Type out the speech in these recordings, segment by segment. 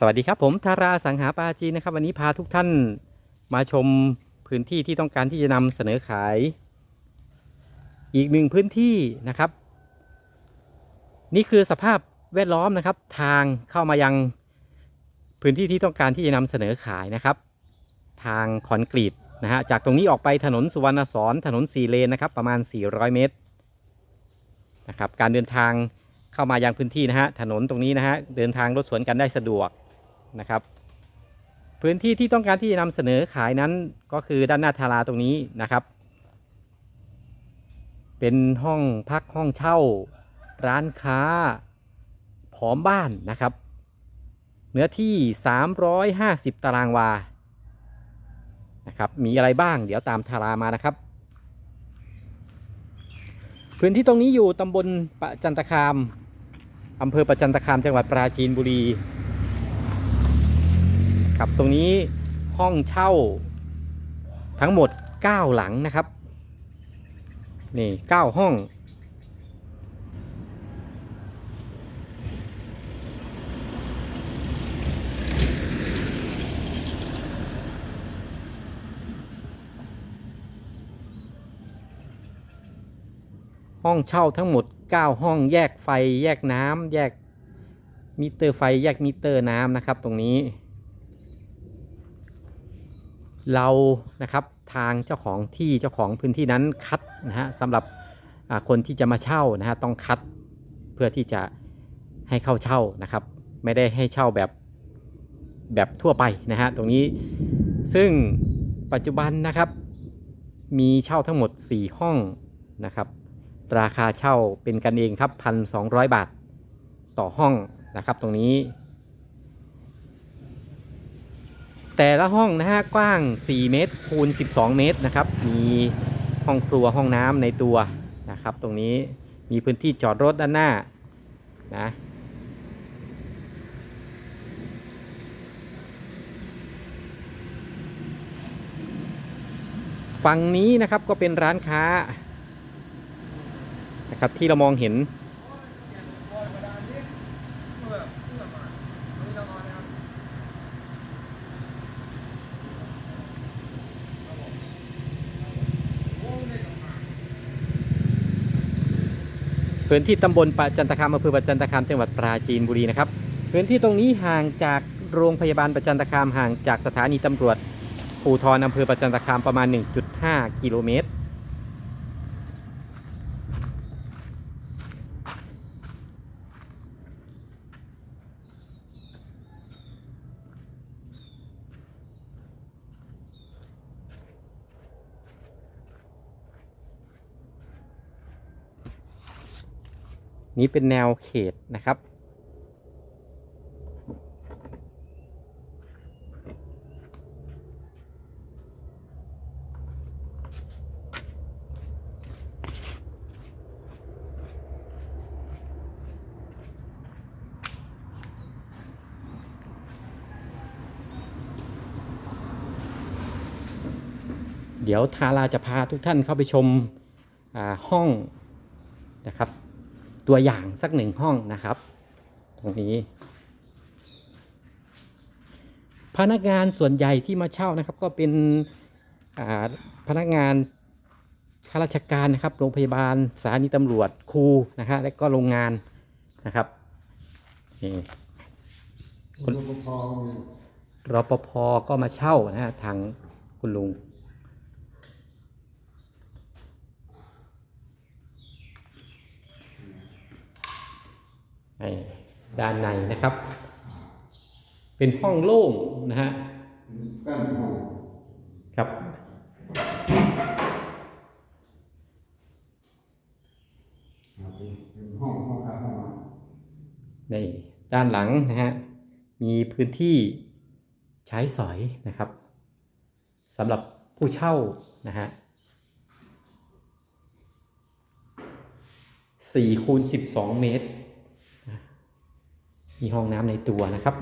สวัสดีครับผมธาราสังหาปาจีนนะครับ วันนี้พาทุกท่านมาชมพื้นที่ที่ต้องการที่จะนำเสนอขาย อีกหนึ่งพื้นที่นะครับ นี่คือสภาพแวดล้อมนะครับ ทางเข้ามายังพื้นที่ที่ต้องการที่จะนำเสนอขายนะครับ ทางคอนกรีตนะฮะจากตรงนี้ออกไปถนนสุวรรณสอนถนนสี่เลนนะครับ ประมาณ 400 เมตรนะครับการเดินทางเข้ามายังพื้นที่นะฮะถนนตรงนี้นะฮะเดินทางรถสวนกันได้สะดวก นะครับ พื้นที่ที่ต้องการที่จะนำเสนอขายนั้นก็คือด้านหน้าทาราตรงนี้นะครับ เป็นห้องพักห้องเช่า ร้านค้าพร้อมบ้านนะครับ เนื้อที่ 350 ตารางวานะครับมีอะไรบ้างเดี๋ยวตามทารามานะครับ พื้นที่ตรงนี้อยู่ตำบลประจันตคามอำเภอประจันตคามจังหวัดปราจีนบุรี ครับตรงนี้ห้องเช่าทั้งหมด 9 หลังนะครับ นี่ 9 ห้อง ห้องเช่าทั้งหมด 9 ห้องแยกไฟแยกน้ำแยกมิเตอร์ไฟแยกมิเตอร์น้ำนะครับตรงนี้ เรานะครับทางเจ้าของที่เจ้าของพื้นที่นั้นคัดนะฮะสำหรับคนที่จะมาเช่านะฮะต้องคัดเพื่อที่จะให้เข้าเช่านะครับ ไม่ได้ให้เช่าแบบแบบทั่วไปนะฮะตรงนี้ซึ่งปัจจุบันนะครับ มีเช่าทั้งหมด 4 ห้องนะครับ ราคาเช่าเป็นกันเองครับ 1,200 บาทต่อห้องนะครับ ตรงนี้ แต่ละห้องนะฮะกว้าง 4 เมตรคูณ 12 เมตรนะครับ มีห้องครัวห้องน้ำในตัวนะครับ ตรงนี้มีพื้นที่จอดรถด้านหน้านะฝั่งนี้นะครับก็เป็นร้านค้านะครับที่เรามองเห็น พื้นที่ตำบลปะจันตคามอำเภอปะจันตคามจังหวัดปราจีนบุรีนะครับ พื้นที่ตรงนี้ห่างจากโรงพยาบาลปะจันตคามห่างจากสถานีตำรวจภูทรอำเภอปะจันตคามประมาณ 1.5 กิโลเมตร นี้เป็นแนวเขตนะครับ เดี๋ยวทาราจะพาทุกท่านเข้าไปชมห้องนะครับ ตัวอย่างสักหนึ่งห้องนะครับ ตรงนี้ พนักงานส่วนใหญ่ที่มาเช่านะครับ ก็เป็นอ่าพนักงานข้าราชการนะครับ โรงพยาบาลสถานีตำรวจครูนะฮะและก็โรงงานนะครับนี่คุณรปภรปภก็มาเช่านะฮะทางคุณลุง ด้านในนะครับ เป็นห้องโล่งนะฮะครับห้องห้องค้าห้องน้ในด้านหลังนะฮะมีพื้นที่ใช้สอยนะครับสำหรับผู้เช่านะฮะสี่คูณสิบสองเมตร มีห้องน้ำในตัวนะครับ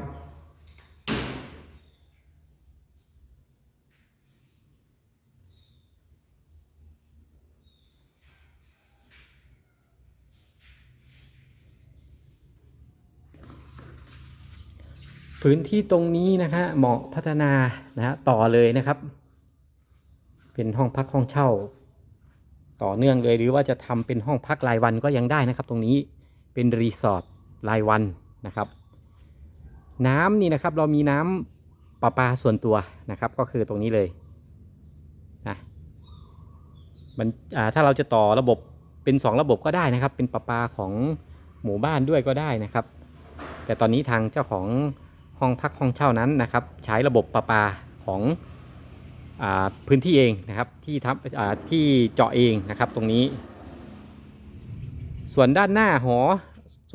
พื้นที่ตรงนี้นะฮะเหมาะพัฒนานะฮะต่อเลยนะครับ เป็นห้องพักห้องเช่า ต่อเนื่องเลยหรือว่าจะทำเป็นห้องพักรายวันก็ยังได้นะครับ ตรงนี้เป็นรีสอร์ทรายวัน นะครับ น้ำนี่นะครับเรามีน้ำประปาส่วนตัวนะครับ ก็คือตรงนี้เลยนะมันถ้าเราจะต่อระบบเป็น 2 ระบบก็ได้นะครับ เป็นประปาของหมู่บ้านด้วยก็ได้นะครับ แต่ตอนนี้ทางเจ้าของห้องพักห้องเช่านั้นนะครับ ใช้ระบบประปาของอพื้นที่เองนะครับที่ทำอ่าที่เจาะเองนะครับตรงนี้ ส่วนด้านหน้าหอ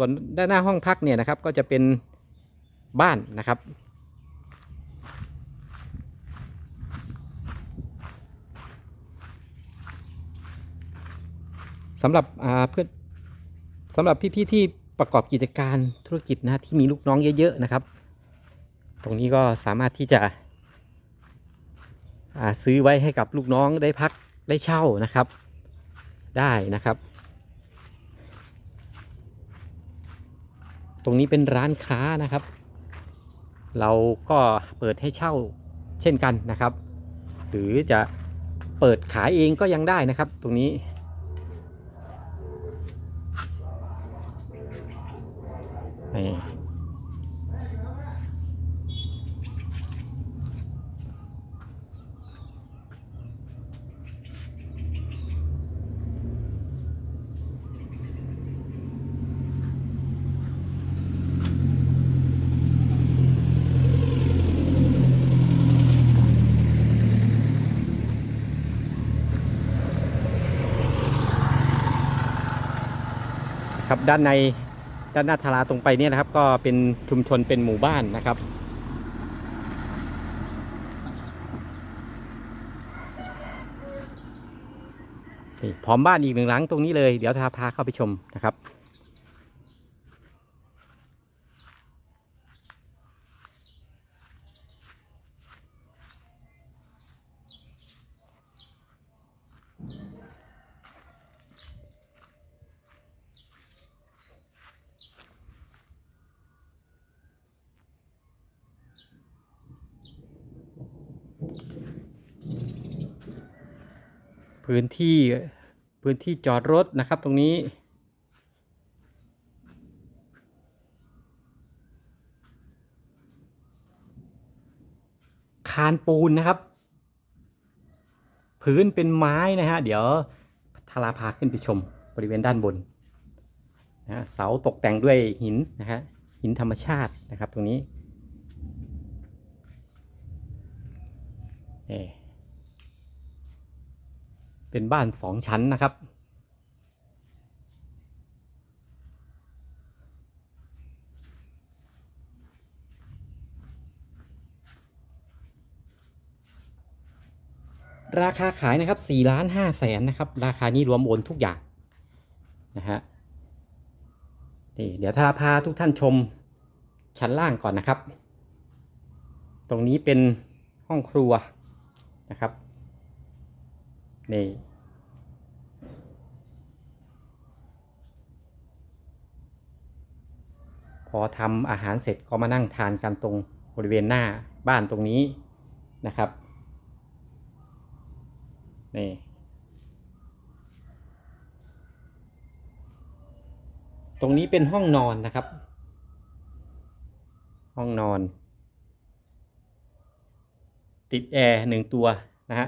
ส่วนด้านหน้าห้องพักเนี่ยนะครับก็จะเป็นบ้านนะครับ สำหรับเพื่อนสำหรับพี่ๆที่ประกอบกิจการธุรกิจนะที่มีลูกน้องเยอะ ๆ นะครับ ตรงนี้ก็สามารถที่จะซื้อไว้ให้กับลูกน้องได้พักได้เช่านะครับ ได้นะครับ ตรงนี้เป็นร้านค้านะครับ เราก็เปิดให้เช่าเช่นกันนะครับ หรือจะเปิดขายเองก็ยังได้นะครับ ตรงนี้นี่ ด้านในด้านหน้าทาราตรงไปเนี่ยนะครับ ก็เป็นชุมชนเป็นหมู่บ้านนะครับ นี่พร้อมบ้านอีกหนึ่งหลังตรงนี้เลย เดี๋ยวทาพาเข้าไปชมนะครับ พื้นที่พื้นที่จอดรถนะครับตรงนี้ คานปูนนะครับ พื้นเป็นไม้นะฮะ เดี๋ยวทาราพาขึ้นไปชมบริเวณด้านบนนะเสาตกแต่งด้วยหินนะฮะหินธรรมชาตินะครับตรงนี้นี่ เป็นบ้านสองชั้นนะครับ ราคาขายนะครับ4ล้าน5แสนนะครับ ราคานี้รวมโอนทุกอย่างนะฮะนี่เดี๋ยวถ้าพาทุกท่านชมชั้นล่างก่อนนะครับ ตรงนี้เป็นห้องครัวนะครับ นี่ พอทำอาหารเสร็จก็มานั่งทานกันตรงบริเวณหน้าบ้านตรงนี้นะครับ นี่ตรงนี้เป็นห้องนอนนะครับ ห้องนอน ติดแอร์หนึ่งตัวนะฮะ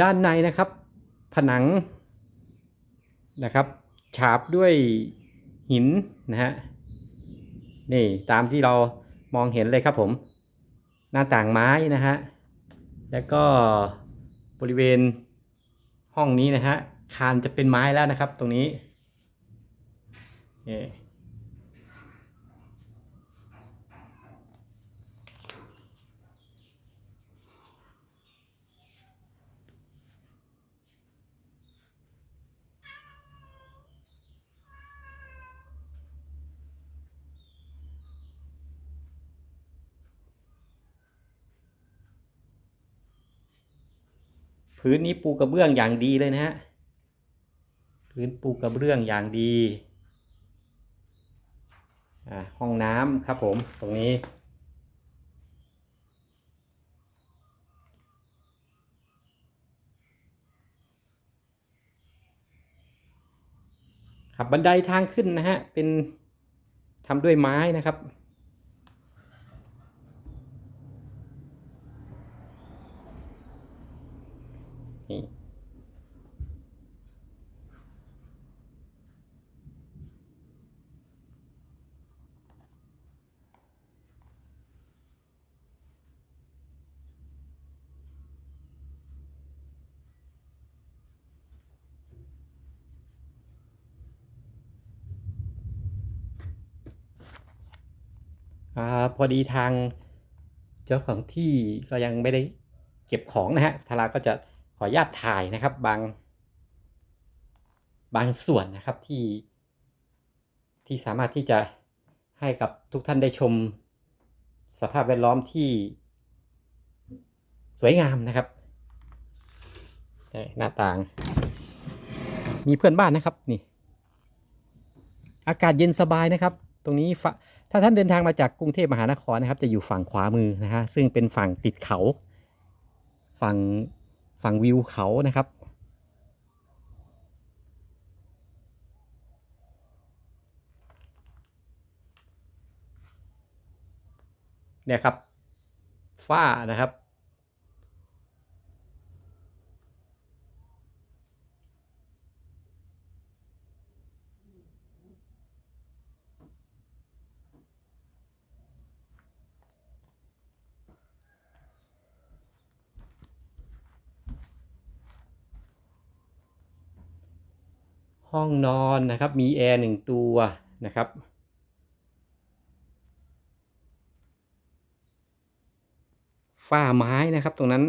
ด้านในนะครับ ผนังนะครับ ฉาบด้วยหินนะฮะนี่ตามที่เรามองเห็นเลยครับผม หน้าต่างไม้นะฮะแล้วก็บริเวณห้องนี้นะฮะคานจะเป็นไม้แล้วนะครับตรงนี้ พื้นนี้ปูกระเบื้องอย่างดีเลยนะฮะพื้นปูกระเบื้องอย่างดีอ่าห้องน้ำครับผมตรงนี้ ครับบันไดทางขึ้นนะฮะเป็นทำด้วยไม้นะครับ อ่าพอดีทางเจ้าของที่ก็ยังไม่ได้เก็บของนะฮะทาราก็จะขออนุญาตถ่ายนะครับบาง บางส่วนนะครับที่ที่สามารถที่จะให้กับทุกท่านได้ชมสภาพแวดล้อมที่สวยงามนะครับหน้าต่าง มีเพื่อนบ้านนะครับนี่ อากาศเย็นสบายนะครับ ตรงนี้ฝ ถ้าท่านเดินทางมาจากกรุงเทพมหานครนะครับ จะอยู่ฝั่งขวามือนะฮะซึ่งเป็นฝั่งติดเขา ฝั่งฝั่งวิวเขานะครับ เนี่ยครับฝ้านะครับ ห้องนอนนะครับ มีแอร์หนึ่งตัวนะครับ ฝ้าไม้นะครับตรงนั้น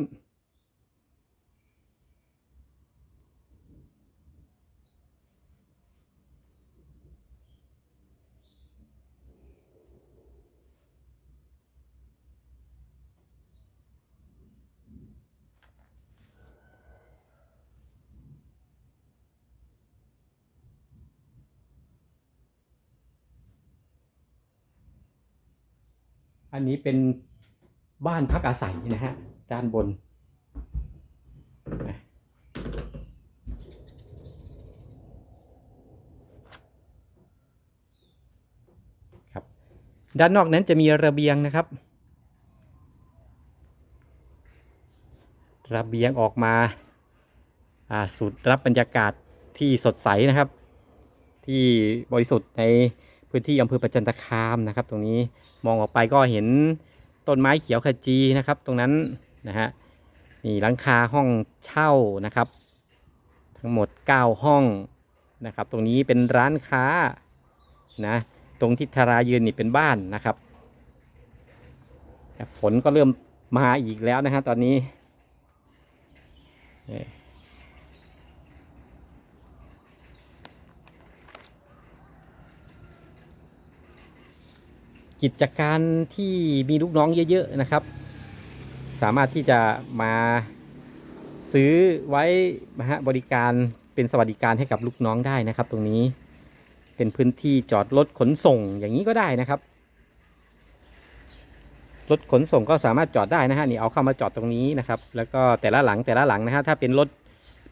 อันนี้เป็นบ้านพักอาศัยนะฮะ ด้านบน ครับ ด้านนอกนั้นจะมีระเบียงนะครับ ระเบียงออกมาอ่าสูดรับบรรยากาศที่สดใสนะครับ ที่บริสุทธิ์ใน พื้นที่อำเภอประจันตคามนะครับ ตรงนี้มองออกไปก็เห็นต้นไม้เขียวขจีนะครับ ตรงนั้นนะฮะนี่หลังคาห้องเช่านะครับ ทั้งหมด 9 ห้องนะครับ ตรงนี้เป็นร้านค้านะตรงที่ทารายืนนี่เป็นบ้านนะครับฝนก็เริ่มมาอีกแล้วนะฮะตอนนี้ กิจการที่มีลูกน้องเยอะๆนะครับ สามารถที่จะมาซื้อไว้นะฮะบริการเป็นสวัสดิการให้กับลูกน้องได้นะครับ ตรงนี้เป็นพื้นที่จอดรถขนส่งอย่างนี้ก็ได้นะครับรถขนส่งก็สามารถจอดได้นะฮะนี่เอาเข้ามาจอดตรงนี้นะครับ แล้วก็แต่ละหลังแต่ละหลังนะฮะถ้าเป็นรถ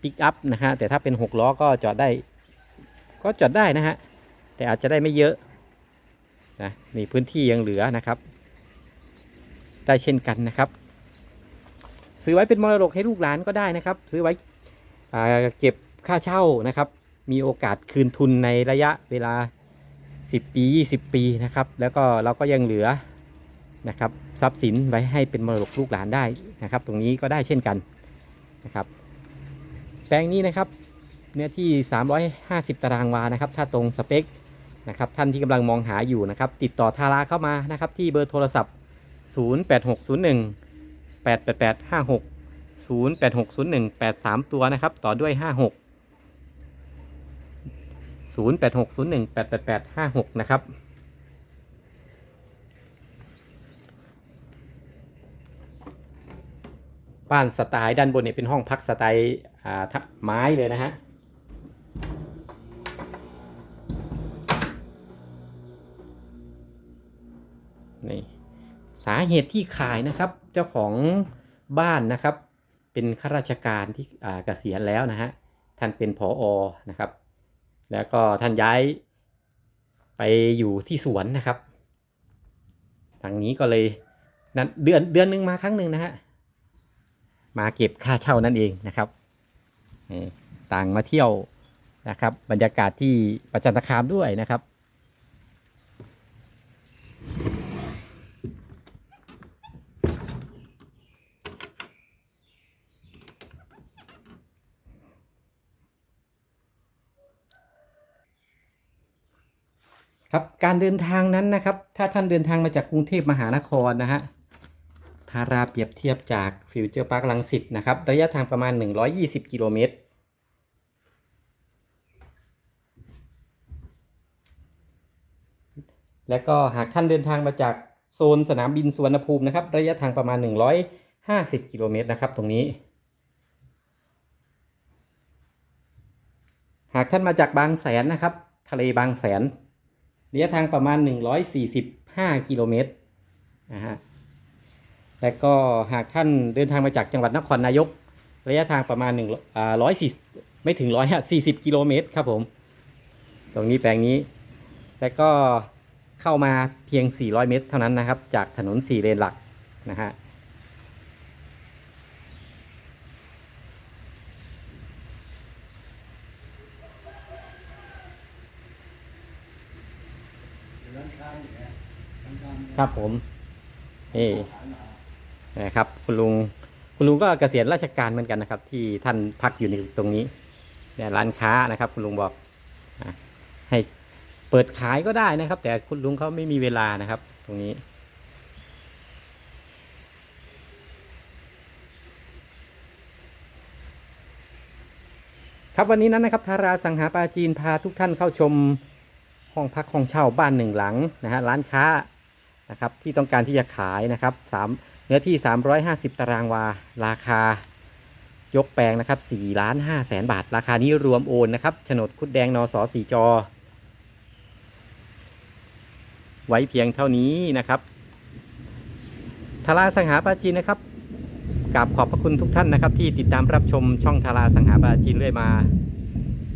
ปิกอัพนะฮะแต่ถ้าเป็นหกล้อก็จอดได้ ก็จอดได้นะฮะแต่อาจจะได้ไม่เยอะ นะมีพื้นที่ยังเหลือนะครับ ได้เช่นกันนะครับ ซื้อไว้เป็นมรดกให้ลูกหลานก็ได้นะครับ ซื้อไว้เก็บค่าเช่านะครับ มีโอกาสคืนทุนในระยะเวลา 10 ปี 20 ปีนะครับ แล้วก็เราก็ยังเหลือนะครับทรัพย์สินไว้ให้เป็นมรดกลูกหลานได้นะครับ ตรงนี้ก็ได้เช่นกันนะครับ แปลงนี้นะครับเนื้อที่ 350 ตารางวานะครับ ถ้าตรงสเปค นะครับท่านที่กำลังมองหาอยู่นะครับ ติดต่อทาราเข้ามานะครับ ที่เบอร์โทรศัพท์ 08601 88856 08601 83 ตัวนะครับ ต่อด้วย 56 08601 88856 นะครับบ้านสไตล์ด้านบนเนี่ยเป็นห้องพักสไตล์ไม้เลยนะฮะ สาเหตุที่ขายนะครับเจ้าของบ้านนะครับ เป็นข้าราชการที่เกษียณแล้วนะฮะท่านเป็นผออนะครับ แล้วก็ท่านย้ายไปอยู่ที่สวนนะครับ ทางนี้ก็เลยนั้นเดือนเดือนหนึ่งมาครั้งหนึ่งนะฮะมาเก็บค่าเช่านั่นเองนะครับต่างมาเที่ยวนะครับ บรรยากาศที่ประจันตคามด้วยนะครับ ครับการเดินทางนั้นนะครับ ถ้าท่านเดินทางมาจากกรุงเทพมหานครนะฮะทาราเปรียบเทียบจากฟิวเจอร์พาร์คลังสิตนะครับ ระยะทางประมาณ 120 กิโลเมตรแล้วก็หากท่านเดินทางมาจากโซนสนามบินสุวรรณภูมินะครับ ระยะทางประมาณ 150 กิโลเมตรนะครับ ตรงนี้ หากท่านมาจากบางแสนนะครับ ทะเลบางแสน ระยะทางประมาณ 145 กิโลเมตรนะฮะและก็หากท่านเดินทางมาจากจังหวัดนครนายก ระยะทางประมาณ1อ่า140ไม่ถึง140กิโลเมตรครับผม ตรงนี้แปลงนี้ แล้วก็เข้ามาเพียง 400 เมตร เท่านั้นนะครับ จากถนน4เลนหลักนะฮะ ครับผมนี่นะครับ คุณลุงคุณลุงก็เกษียณราชการเหมือนกันนะครับ ที่ท่านพักอยู่ในตรงนี้เนี่ยร้านค้านะครับ คุณลุงบอกให้เปิดขายก็ได้นะครับ แต่คุณลุงเขาไม่มีเวลานะครับ ตรงนี้ครับวันนี้นั้นนะครับทาราสังหาปาจีนพาทุกท่านเข้าชม ห้องพักห้องเช่าบ้านหนึ่งหลังนะฮะร้านค้านะครับที่ต้องการที่จะขายนะครับสามเนื้อที่ 350 ตารางวา ราคายกแปลงนะครับ4ล้าน5แสนบาท ราคานี้รวมโอนนะครับโฉนดคุดแดงนอสอสีจอ ไว้เพียงเท่านี้นะครับทาราสังหาปาจีนนะครับกราบขอบพระคุณทุกท่านนะครับ ที่ติดตามรับชมช่องทาราสังหาปาจีนเรื่อยมา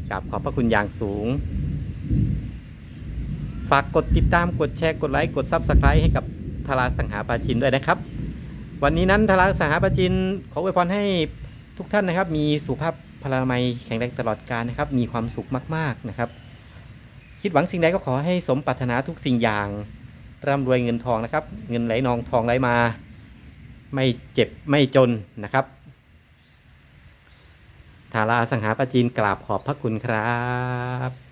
กราบขอบพระคุณอย่างสูง ฝากกดติดตามกดแชร์กดไลค์กดซับสไครต์ให้กับทาราสังหาปาจินด้วยนะครับ วันนี้นั้นทาราสังหาปาจินขออวยพรให้ทุกท่านนะครับ มีสุขภาพพลานามัยแข็งแรงตลอดกาลนะครับ มีความสุขมากๆนะครับ คิดหวังสิ่งใดก็ขอให้สมปรารถนาทุกสิ่งอย่าง ร่ำรวยเงินทองนะครับ เงินไหลนองทองไหลมา ไม่เจ็บไม่จนนะครับทาราสังหาปาจินกราบขอบพระคุณครับ